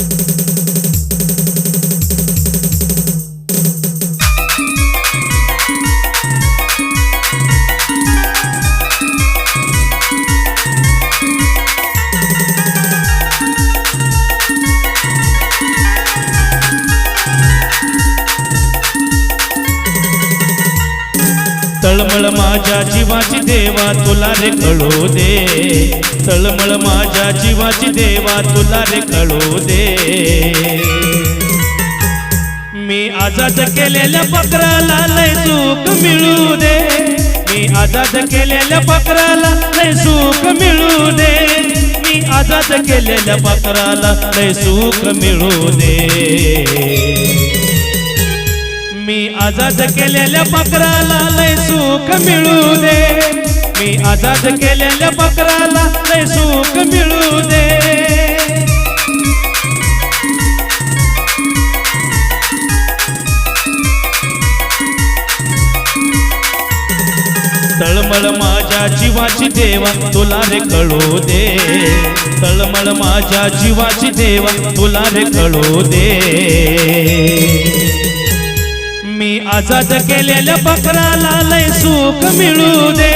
thank you माझ्या जीवाची देवा तुला रे कळू दे. तळमळ माझ्या जीवाची देवा तुला रे कळू दे. मी आजाद केलेल्या बकराला लय सुख मिळू दे. मी आजाद केलेल्या बकराला लय सुख मिळू दे. मी आजाद केलेल्या बकराला लय सुख मिळू दे. मी आजाद केलेल्या बकराला लय सुख मिळू दे. मी आजाद केलेल्या बकराला लय सुख मिळू दे. तळमळ माझ्या जीवाची देवा तुला रे कळू दे. तळमळ माझ्या जीवाची देवा तुला रे कळू दे. मी आजाद केलेल्या बकराला लय सुख मिळू दे.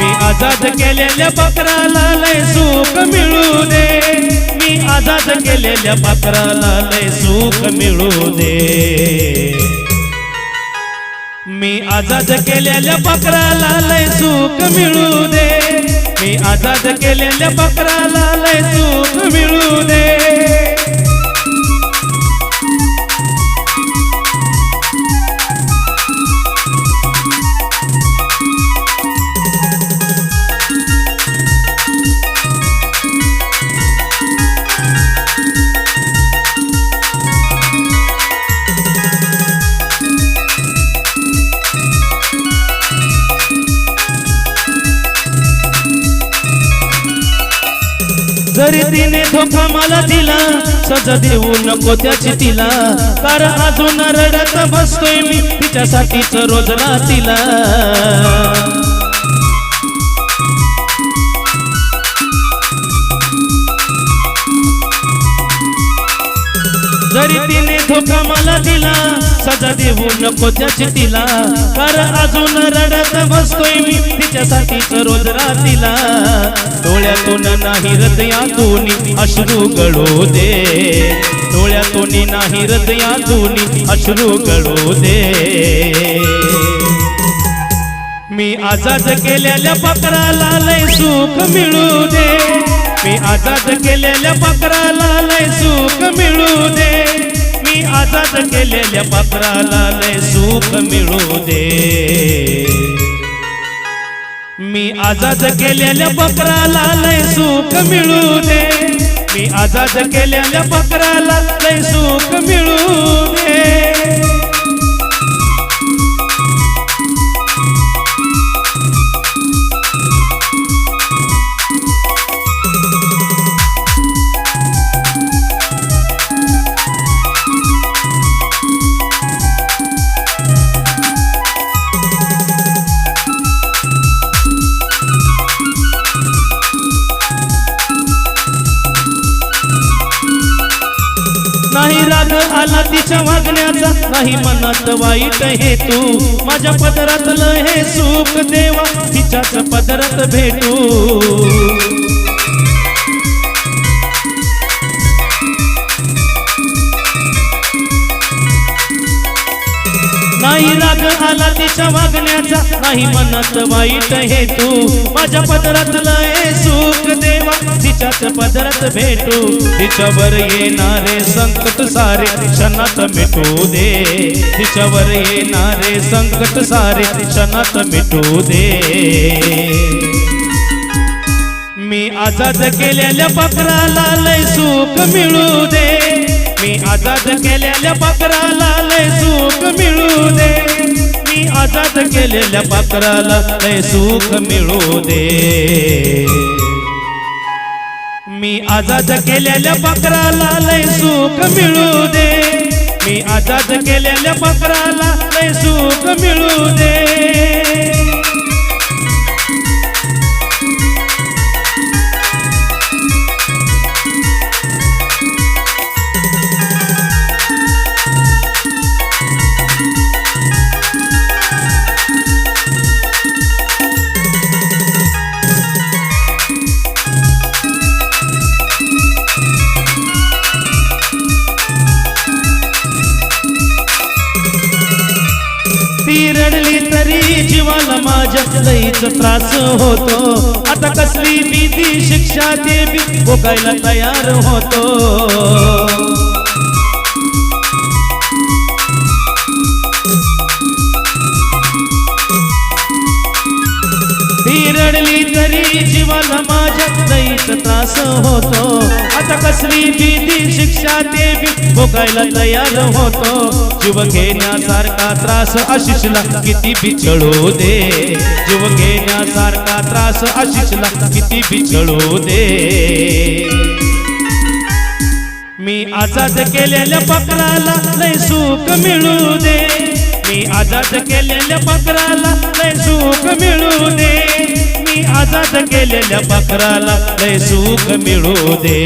मी आजाद केलेल्या बकराला लय सुख मिळू दे. मी आजाद केलेल्या बकराला लय सुख मिळू दे. मी आजाद केलेल्या बकराला लय सुख मिळू दे. मी आजाद केलेल्या बकराला लय सुख मिळू दे. जरी तिने धोका मला दिला सजा देऊ नको त्याची तिला. कारण अजून रडत बसतोय मी तिच्यासाठीच रोज रातीला जरी तिने धोका मला दिला सजा देऊ नको त्याची तिला. कारण अजून रडत बसतोय मी तिच्यासाठी रोज रातीला. डोळ्यातून नाही हृदयातून अश्रू गळू दे. डोळ्यातून नाही हृदयातून अश्रू गळू दे. मी आजाद केलेल्या पत्राला लय सुख मिळू दे. मी आजाद केलेल्या बकराला लय सुख मिळू दे. मी आजाद केलेल्या बकराला लय सुख मिळू दे. मी आजाद केलेल्या बकराला लय सुख मिळू दे. मी आजाद केलेल्या बकराला लय सुख मिळू दे. नाही राग आला तिच्या वागण्याचा नाही मनात वाईट हे तू माझ्या पदरातलं हे सुख देवा तिच्याच पदरात भेटू. आला तिच्या वागण्याचा नाही मनात वाईट हे तू माझ्या पदरातलं हे सुख देवा तिच्याच पदरात भेटू. तिच्यावर येणारे संकट सारे क्षणात मिटू दे. तिच्यावर येणारे संकट सारे क्षणात मिटू दे. मी आजाद केलेल्या बकराला लय सुख मिळू दे. मी आजाद केलेल्या बकराला लय सुख मिळू दे. गेलेल्या केलेल्या बकराला लय सुख मिळू दे. मी आजाद केलेल्या पात्राला लय सुख मिळू दे. मी आजाद केलेल्या पात्राला लय सुख मिळू दे. लयच त्रास होतो. आता कसली भीती शिक्षा ते बी भोगायला तयार होतो. ती रडली तरी जीवाला माझ्या लईच त्रास होतो? आता कसली भीती शिक्षा देवी भोगायला तयार होतो? जीव घेण्यासारखा त्रास आशिषला किती बिछळू दे? जीव घेण्यासारखा त्रास आशिषला किती बिछळू दे? मी आजाद केलेल्या पकडाला लय सुख मिळू दे. मी आजाद केलेल्या पकडाला मी गेलेल्या केलेल्या लय सुख मिळू दे.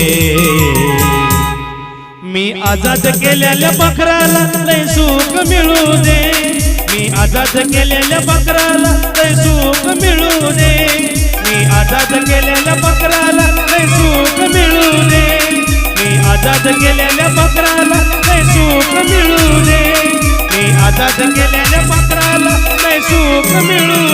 मी आजाद केलेल्या बकराला लय सुख मिळू दे. मी आजाद केलेल्या बकराला लय सुख मिळू दे. मी आजाद केलेल्या बकराला लय सुख मिळू दे. मी आजाद केलेल्या बकराला लय सुख मिळू दे. मी आजाद केलेल्या बकराला लय सुख मिळू